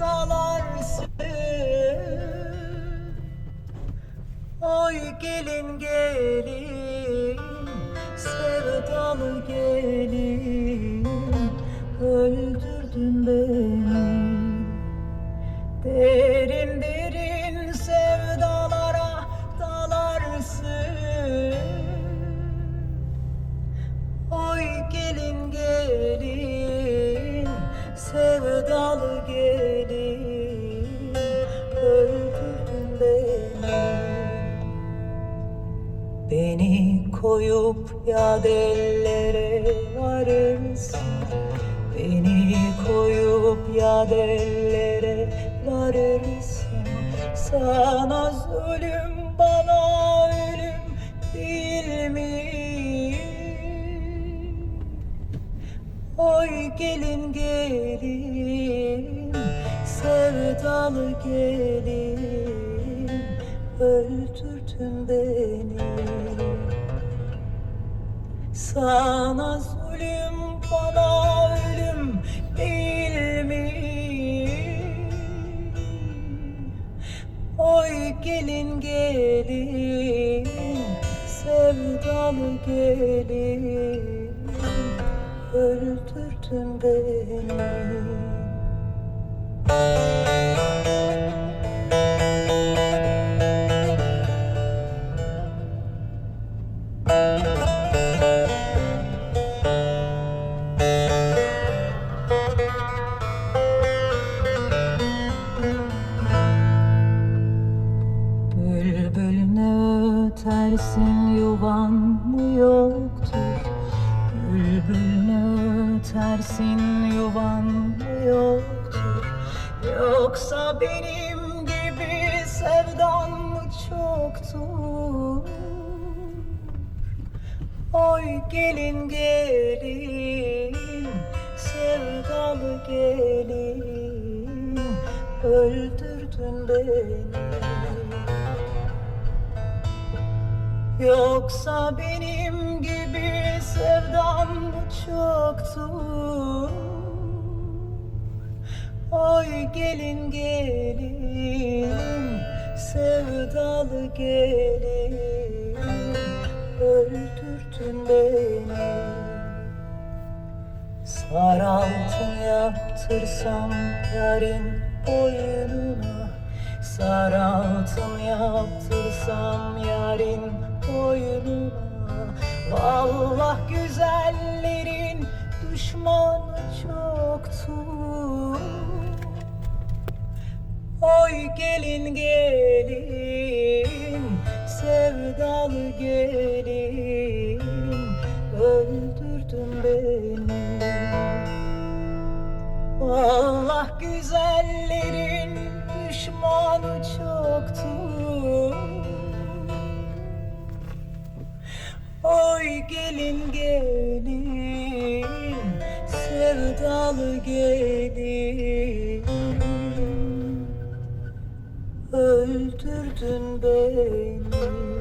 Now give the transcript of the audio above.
dalarsın Oy gelin gelin Sevdalı gelin. Öldürdün beni. Derin derin sevdalara dalarsın Oy gelin gelin sevdalı gelin koyup yad ellere varırsın. Beni koyup yad ellere varırsın. Sana zulüm bana ölüm değil mi? Oy gelin gelin sevdalı gelin. Öldürdün beni Sana zulüm bana ölüm değil mi? Oy gelin gelin sevdalı gelin öldürdün beni Bülbül ne ötersin yuvan mı yoktur? Bülbül ne ötersin yuvan mı yoktur? Yoksa benim gibi sevdan mı çoktur? Oy gelin gelin sevdalı gelin öldürdün beni Yoksa benim gibi sevdam mı çoktur Oy gelin gelin sevdalı gelin öldürdün beni. Sar altın yaptırsam yarın boynuna Sar altın yaptırsam yarın boynuna Vallah güzellerin düşmanı çoktur. Oy gelin gelin sevdalı gelin öldürdün beni. Allah güzellerin düşmanı çoktur gelin gelin sevdalı gelin. Öldürdün beni